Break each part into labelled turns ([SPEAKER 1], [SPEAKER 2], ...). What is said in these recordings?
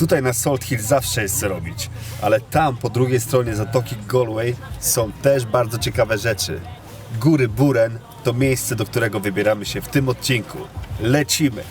[SPEAKER 1] Tutaj na Salt Hill zawsze jest co robić, ale tam po drugiej stronie Zatoki Galway są też bardzo ciekawe rzeczy. Góry Buren to miejsce, do którego wybieramy się w tym odcinku. Lecimy!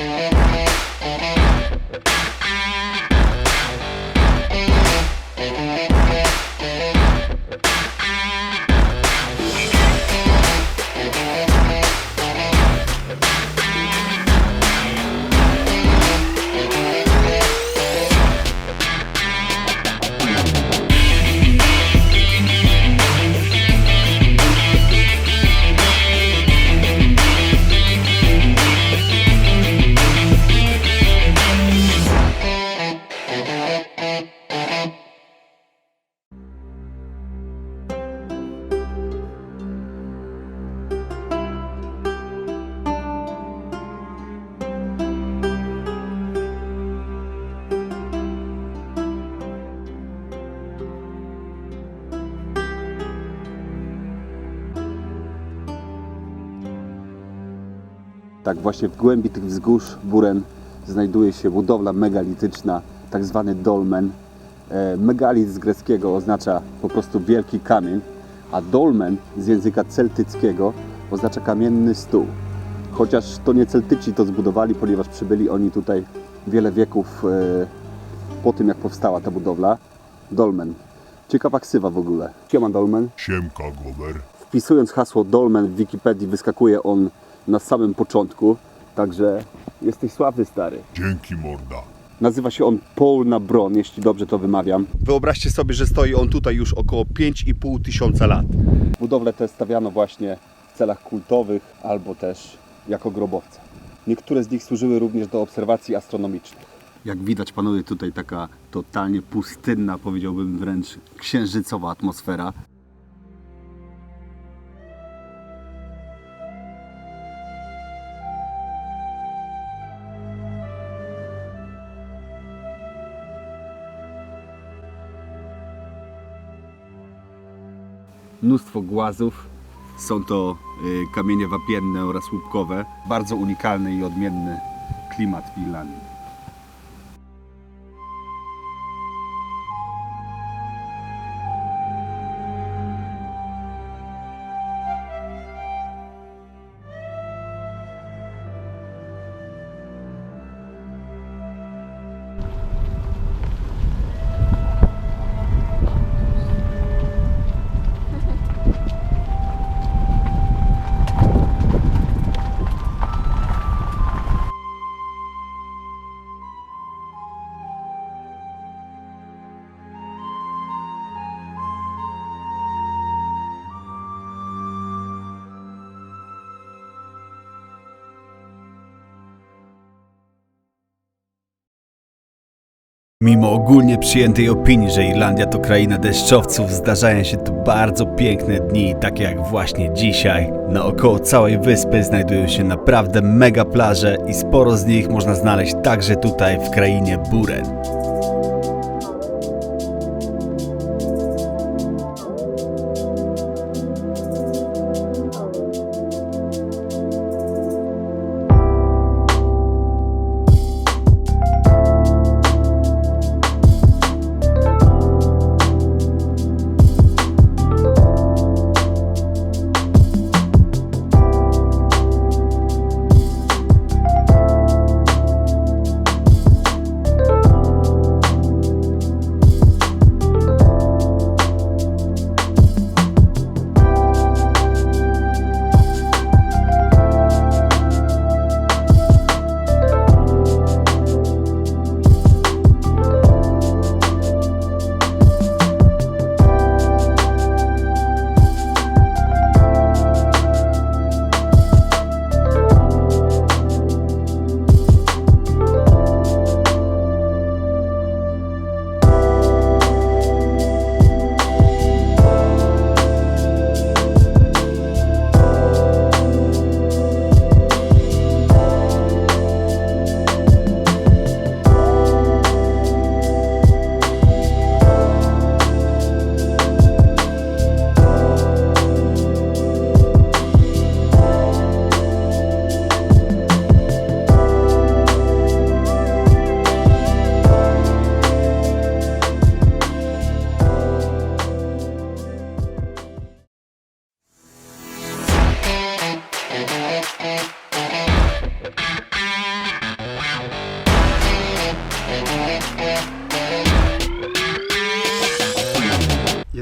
[SPEAKER 2] Yeah.
[SPEAKER 3] Tak właśnie w głębi tych wzgórz Buren znajduje się budowla megalityczna, tak zwany dolmen. E, Megalit z greckiego oznacza po prostu wielki kamień, a dolmen z języka celtyckiego oznacza kamienny stół. Chociaż to nie Celtyci to zbudowali, ponieważ przybyli oni tutaj wiele wieków e, po tym, jak powstała ta budowla. Dolmen. Ciekawa ksywa w ogóle. Siema Dolmen.
[SPEAKER 2] Siemka, Gober.
[SPEAKER 3] Wpisując hasło Dolmen w Wikipedii wyskakuje on na samym początku, także jesteś sławny stary.
[SPEAKER 2] Dzięki, morda.
[SPEAKER 3] Nazywa się on Paul na Bron, jeśli dobrze to wymawiam.
[SPEAKER 1] Wyobraźcie sobie, że stoi on tutaj już około 5,5 tysiąca lat.
[SPEAKER 3] Budowle te stawiano właśnie w celach kultowych albo też jako grobowce. Niektóre z nich służyły również do obserwacji astronomicznych. Jak widać panuje tutaj taka totalnie pustynna, powiedziałbym wręcz księżycowa atmosfera.
[SPEAKER 4] Mnóstwo głazów. Są to y, kamienie wapienne oraz łupkowe. Bardzo unikalny i odmienny klimat w
[SPEAKER 5] Mimo ogólnie przyjętej opinii, że Irlandia to kraina deszczowców, zdarzają się tu bardzo piękne dni, takie jak właśnie dzisiaj. Naokoło całej wyspy znajdują się naprawdę mega plaże i sporo z nich można znaleźć także tutaj w krainie Buren.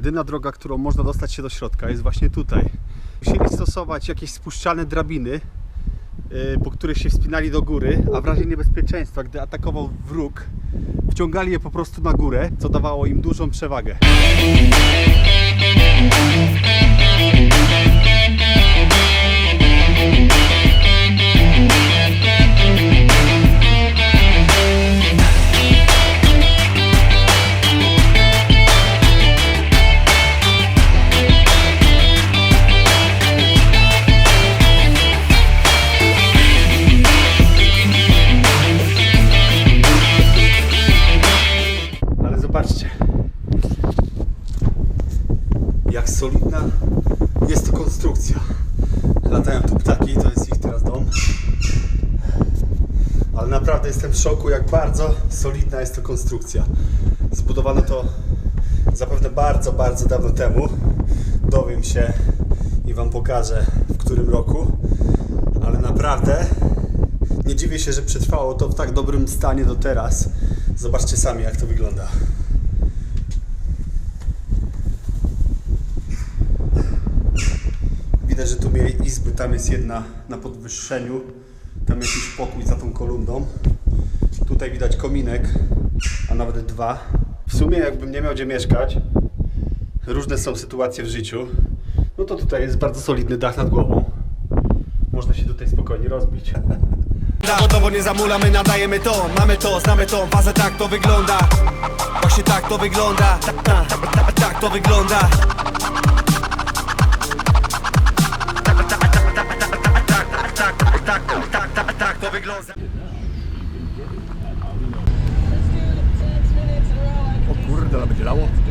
[SPEAKER 3] Jedyna droga, którą można dostać się do środka jest właśnie tutaj. Musieli stosować jakieś spuszczalne drabiny, yy, po których się wspinali do góry, a w razie niebezpieczeństwa, gdy atakował wróg, wciągali je po prostu na górę, co dawało im dużą przewagę. Jestem w szoku, jak bardzo solidna jest to konstrukcja. Zbudowano to zapewne bardzo, bardzo dawno temu. Dowiem się i Wam pokażę w którym roku. Ale naprawdę nie dziwię się, że przetrwało to w tak dobrym stanie do teraz. Zobaczcie sami, jak to wygląda. Widać, że tu mieli izby. Tam jest jedna na podwyższeniu. Tam jakiś pokój za tą kolumną. Tutaj widać kominek, a nawet dwa. W sumie, jakbym nie miał gdzie mieszkać, różne są sytuacje w życiu, no to tutaj jest bardzo solidny dach nad głową. Można się tutaj spokojnie rozbić.
[SPEAKER 6] Zawodowo nie zamulamy, nadajemy to Mamy to, znamy to, fazę tak to wygląda Właśnie tak to wygląda Tak, tak, tak, tak, tak to wygląda Tak, tak, tak, tak, tak, tak, tak, tak, tak, tak, tak, tak to wygląda you that one.